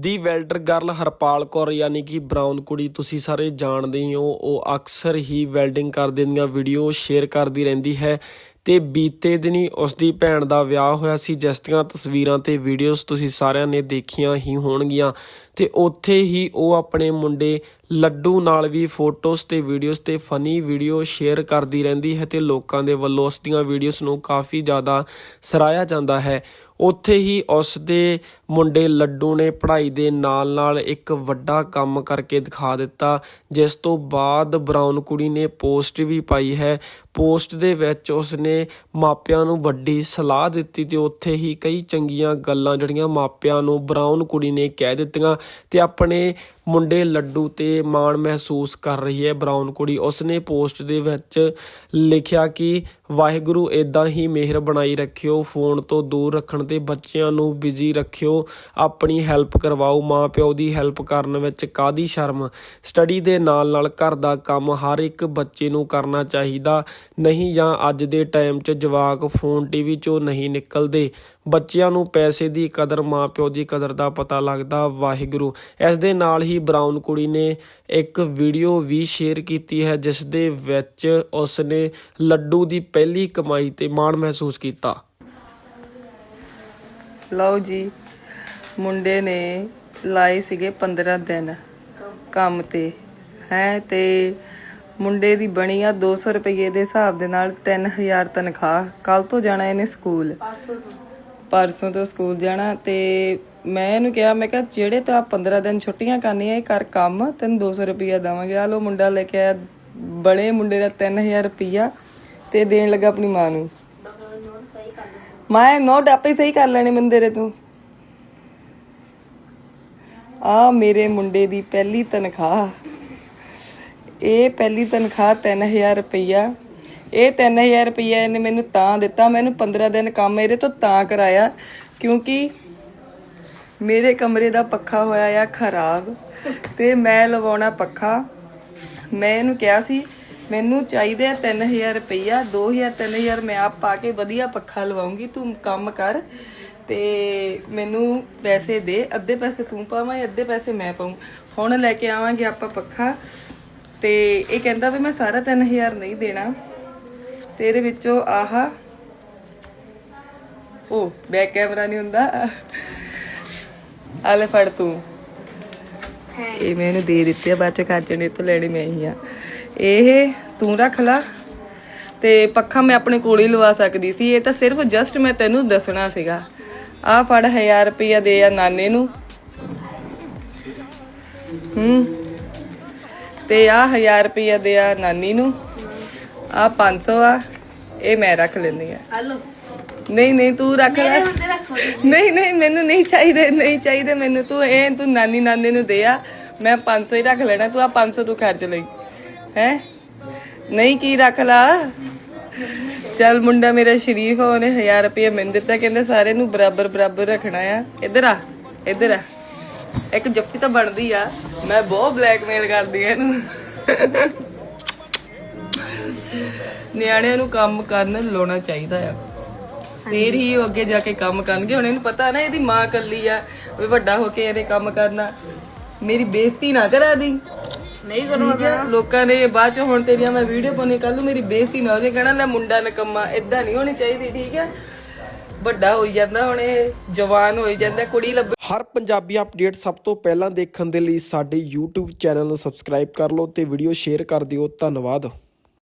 ਦੀ welder girl Harpal Kaur, ਯਾਨੀ ਕਿ brown ਕੁੜੀ, ਤੁਸੀਂ ਸਾਰੇ ਜਾਣਦੇ ਹੀ ਹੋ, ਉਹ ਅਕਸਰ ਹੀ ਵੈਲਡਿੰਗ ਕਰਦੇ ਦੀਆਂ ਵੀਡੀਓ ਸ਼ੇਅਰ ਕਰਦੀ ਰਹਿੰਦੀ ਹੈ। ਤੇ ਬੀਤੇ ਦਿਨੀ ਉਸ ਦੀ ਭੈਣ ਦਾ ਵਿਆਹ ਹੋਇਆ ਸੀ, ਜਿਸ ਦੀਆਂ ਤਸਵੀਰਾਂ ਤੇ ਵੀਡੀਓਜ਼ ਤੁਸੀਂ ਸਾਰਿਆਂ ਨੇ ਦੇਖੀਆਂ ਹੀ ਹੋਣਗੀਆਂ। ਤੇ ਉੱਥੇ ਹੀ ਉਹ ਆਪਣੇ ਮੁੰਡੇ ਲੱਡੂ ਨਾਲ ਵੀ ਫੋਟੋਜ਼ ਤੇ ਵੀਡੀਓਜ਼ ਤੇ ਫਨੀ ਵੀਡੀਓ ਸ਼ੇਅਰ ਕਰਦੀ ਰਹਿੰਦੀ ਹੈ ਤੇ ਲੋਕਾਂ ਦੇ ਵੱਲੋਂ ਉਸ ਦੀਆਂ ਵੀਡੀਓਜ਼ ਨੂੰ ਕਾਫੀ ਜ਼ਿਆਦਾ ਸਰਾਇਆ ਜਾਂਦਾ ਹੈ। ਉੱਥੇ ਹੀ ਉਸ ਦੇ ਮੁੰਡੇ ਲੱਡੂ ਨੇ ਪੜ੍ਹਾਈ ਦੇ ਨਾਲ-ਨਾਲ ਇੱਕ ਵੱਡਾ ਕੰਮ ਕਰਕੇ ਦਿਖਾ ਦਿੱਤਾ, ਜਿਸ ਤੋਂ ਬਾਅਦ ਬਰਾਊਨ ਕੁੜੀ ਨੇ ਪੋਸਟ ਵੀ ਪਾਈ ਹੈ। ਪੋਸਟ ਦੇ ਵਿੱਚ ਉਸ ਨੇ ਮਾਪਿਆਂ ਨੂੰ ਵੱਡੀ ਸਲਾਹ ਦਿੱਤੀ ਤੇ ਉੱਥੇ ਹੀ ਕਈ ਚੰਗੀਆਂ ਗੱਲਾਂ ਜਿਹੜੀਆਂ ਮਾਪਿਆਂ ਨੂੰ ਬਰਾਊਨ ਕੁੜੀ ਨੇ ਕਹਿ ਦਿੱਤੀਆਂ ਤੇ ਆਪਣੇ ਮੁੰਡੇ ਲੱਡੂ ਤੇ ਮਾਣ ਮਹਿਸੂਸ ਕਰ ਰਹੀ ਹੈ ਬਰਾਊਨ ਕੁੜੀ। ਉਸ ਪੋਸਟ ਦੇ ਵਿੱਚ ਲਿਖਿਆ ਕਿ, ਵਾਹਿਗੁਰੂ ਇਦਾਂ ਹੀ ਮਿਹਰ ਬਣਾਈ ਰੱਖਿਓ, ਫੋਨ ਤੋਂ ਦੂਰ ਰੱਖਣ ਤੇ ਬੱਚਿਆਂ ਨੂੰ ਬਿਜ਼ੀ ਰੱਖਿਓ, ਆਪਣੀ ਹੈਲਪ ਕਰਵਾਓ ਮਾਂ ਪਿਓ ਦੀ ਹੈਲਪ ਕਰਨ ਵਿੱਚ ਕਾਦੀ ਸ਼ਰਮ? ਸਟੱਡੀ ਦੇ ਨਾਲ ਨਾਲ ਘਰ ਦਾ ਕੰਮ ਹਰ ਇੱਕ ਬੱਚੇ ਨੂੰ ਕਰਨਾ ਚਾਹੀਦਾ। ਨਹੀਂ ਜਾਂ ਅੱਜ ਦੇ ਟਾਈਮ 'ਚ ਜਵਾਕ ਫੋਨ ਟੀਵੀ 'ਚੋਂ ਨਹੀਂ ਨਿਕਲਦੇ। ਬੱਚਿਆਂ ਨੂੰ ਪੈਸੇ ਦੀ ਕਦਰ ਮਾਂ ਦੀ ਕਦਰ ਦਾ ਪਤਾ ਲੱਗਦਾ। ਵਾਹਿਗੁਰੂ। ਇਸ ਦੇ ਨਾਲ ਹੀ ਬਰਾਊਨ ਕੁੜੀ ਨੇ ਇੱਕ ਵੀਡੀਓ ਵੀ ਸ਼ੇਅਰ ਕੀਤੀ ਹੈ, ਜਿਸ ਦੇ ਵਿੱਚ ਉਸ ਨੇ ਲੱਡੂ ਦੀ ਪਹਿਲੀ ਕਮਾਈ ਤੇ ਮਾਣ ਮਹਿਸੂਸ ਕੀਤਾ। ਲਓ ਜੀ, ਮੁੰਡੇ ਨੇ ਲਾਏ ਸੀਗੇ 15 ਦਿਨ ਕੰਮ ਤੇ। ਹੈ ਤੇ ਮੁੰਡੇ ਦੀ ਬਣੀ ਆ 200 ਰੁਪਏ ਦੇ ਹਿਸਾਬ ਦੇ ਨਾਲ 3000 ਤਨਖਾਹ। ਕੱਲ ਤੋਂ ਜਾਣਾ ਇਹਨੇ ਸਕੂਲ। ਪਰਸੋਂ ਤੋਂ ਸਕੂਲ ਜਾਣਾ ਤੇ ਮੈਂ ਇਹਨੂੰ ਕਿਹਾ, ਮੈਂ ਕਿਹਾ, ਜਿਹੜੇ ਤਾਂ 15 ਦਿਨ ਛੁੱਟੀਆਂ ਕਰਨੀਆਂ, ਇਹ ਕਰ ਕੰਮ, ਤੈਨੂੰ 200 ਰੁਪਇਆ ਦੇਵਾਂਗੇ। ਆ ਲੋ ਮੁੰਡਾ ਲੈ ਕੇ ਆਇਆ ਬੜੇ ਮੁੰਡੇ ਦਾ 3000 ਰੁਪਇਆ ਤੇ ਦੇਣ ਲੱਗਾ ਆਪਣੀ ਮਾਂ ਨੂੰ। ਮੈਂ, ਨੋਟ ਆਪੇ ਸਹੀ ਕਰ ਲੈਣੇ ਮੰਦੇ ਰੇ ਤੂੰ। ਆ ਮੇਰੇ ਮੁੰਡੇ ਦੀ ਪਹਿਲੀ ਤਨਖਾਹ। ਇਹ ਪਹਿਲੀ ਤਨਖਾਹ 3000 ਰੁਪਈਆ। ਇਹ 3000 ਰੁਪਈਆ ਇਹਨੇ ਮੈਨੂੰ ਤਾਂ ਦਿੱਤਾ। ਮੈਨੂੰ 15 ਦਿਨ ਕੰਮ ਇਹਦੇ ਤੋਂ ਤਾਂ ਕਰਾਇਆ ਕਿਉਂਕਿ ਮੇਰੇ ਕਮਰੇ ਦਾ ਪੱਖਾ ਹੋਇਆ ਆ ਖਰਾਬ ਤੇ ਮੈਂ ਲਵਾਉਣਾ ਪੱਖਾ। ਮੈਂ ਇਹਨੂੰ ਕਿਹਾ ਸੀ, ਮੈਨੂੰ ਚਾਹੀਦੇ ਆ 3000 ਰੁਪਈਆ 2000 3000 ਮੈਂ ਆਪ ਪਾ ਕੇ ਵਧੀਆ ਪੱਖਾ ਲਵਾਉਂਗੀ, ਤੂੰ ਕੰਮ ਕਰ ਤੇ ਮੈਨੂੰ ਪੈਸੇ ਦੇ, ਅੱਧੇ ਪੈਸੇ ਤੂੰ ਪਾਵਾਂ ਅੱਧੇ ਪੈਸੇ ਮੈਂ ਪਾਉਂ ਹੁਣ ਲੈ ਕੇ ਆਵਾਂਗੇ ਆਪਾਂ ਪੱਖਾ। ਤੇ ਇਹ ਕਹਿੰਦਾ ਵੀ ਮੈਂ ਸਾਰਾ 3000 ਨਹੀਂ ਦੇਣਾ। ਤੇ ਇਹਦੇ ਵਿੱਚੋਂ ਆਹ ਉਹ ਬੈਕ ਕੈਮਰਾ ਨਹੀਂ ਹੁੰਦਾ। ਆਲੇ ਫੜ ਤੂੰ। ਇਹ ਮੈਨੂੰ ਦੇ ਦਿੱਤੇ ਆ ਬਾਅਦ ਚ ਖਰਚਣੇ ਤੋਂ ਲੈਣੇ ਮੈਂ ਹੀ ਆ। ਇਹ ਤੂੰ ਰੱਖ ਲਾ। ਤੇ ਪੱਖਾ ਮੈਂ ਆਪਣੇ ਕੋਲ ਹੀ ਲਵਾ ਸਕਦੀ ਸੀ। ਇਹ ਤਾਂ ਸਿਰਫ ਜਸਟ ਮੈਂ ਤੈਨੂੰ ਦੱਸਣਾ ਸੀਗਾ। ਆ ਫੜ 1000 ਰੁਪਇਆ ਦੇ ਆ ਨਾਨੇ ਨੂੰ। ਹੂੰ। ਤੇ ਆ 1000 ਰੁਪਇਆ ਦੇ ਆ ਨਾਨੀ ਨੂੰ। ਆ 500 ਆ ਇਹ ਮੈਂ ਰੱਖ ਲੈਂਦੀ ਆ। ਹਲੋ ਨਹੀਂ ਨਹੀਂ ਤੂੰ ਰੱਖ ਲੈ। ਨਹੀਂ ਨਹੀਂ ਮੈਨੂੰ ਨਹੀਂ ਚਾਹੀਦੇ ਨਹੀਂ ਚਾਹੀਦੇ ਮੈਨੂੰ। ਤੂੰ ਇਹ ਤੂੰ ਨਾਨੀ ਨਾਨੇ ਨੂੰ ਦੇ ਆ। ਮੈਂ 500 ਹੀ ਰੱਖ ਲੈਣਾ ਤੂੰ ਆ 500 ਤੂੰ ਖਰਚ ਲਈ। ਹੈ? ਨਹੀਂ ਕੀ ਰੱਖ ਲਾ? ਚੱਲ ਮੁੰਡਾ ਮੇਰਾ ਸ਼ਰੀਫ ਆ ਉਹਨੇ 1000 ਰੁਪਏ ਮੈਨੂੰ ਦਿੱਤਾ ਕਹਿੰਦੇ ਸਾਰੇ ਨੂੰ ਬਰਾਬਰ ਬਰਾਬਰ ਰੱਖਣਾ ਆ। ਇੱਧਰ ਆ ਇੱਧਰ ਆ। ਇੱਕ ਜੱਫੀ ਤਾਂ ਬਣਦੀ ਆ। ਮੈਂ ਬਹੁਤ ਬਲੈਕਮੇਲ ਕਰਦੀ ਆ ਇਹਨੂੰ। ਨਿਆਣਿਆਂ ਨੂੰ ਕੰਮ ਕਰਨ ਲਾਉਣਾ ਚਾਹੀਦਾ ਆ। ਫੇਰ ਹੀ ਉਹ ਅੱਗੇ ਜਾ ਕੇ ਕੰਮ ਕਰਨਗੇ। ਹੁਣ ਇਹਨੂੰ ਪਤਾ ਨਾ ਇਹਦੀ ਮਾਂ ਕੱਲੀ ਆ ਵੀ ਵੱਡਾ ਹੋ ਕੇ ਇਹਨੇ ਕੰਮ ਕਰਨਾ। ਮੇਰੀ ਬੇਇੱਜ਼ਤੀ ਨਾ ਕਰਾ ਦੀ। ਨਹੀਂ ਕਰੂੰਗਾ ਲੋਕਾਂ ਨੇ ਬਾਅਦ ਚ ਹੁਣ ਤੇਰੀਆਂ ਮੈਂ ਵੀਡੀਓ ਪਾਉਣੀ ਕੱਲ ਨੂੰ ਮੇਰੀ ਬੇਇੱਜ਼ਤੀ ਨਾ ਹੋ ਜਾਏ। ਕਹਿਣਾ ਲੈ ਮੁੰਡਾ ਨਕਮਾ ਇਦਾਂ ਨਹੀਂ ਹੋਣੀ ਚਾਹੀਦੀ ਠੀਕ ਹੈ ਵੱਡਾ ਹੋਈ ਜਾਂਦਾ, ਹੁਣ ਇਹ ਜਵਾਨ ਹੋਈ ਜਾਂਦਾ, ਕੁੜੀ ਲੱਭ ਹਰ ਪੰਜਾਬੀ ਅਪਡੇਟ ਸਭ ਤੋਂ ਪਹਿਲਾਂ ਦੇਖਣ ਦੇ ਲਈ ਸਾਡੇ YouTube ਚੈਨਲ ਨੂੰ ਸਬਸਕ੍ਰਾਈਬ ਕਰ ਲਓ ਤੇ ਵੀਡੀਓ ਸ਼ੇਅਰ ਕਰ ਦਿਓ। ਧੰਨਵਾਦ।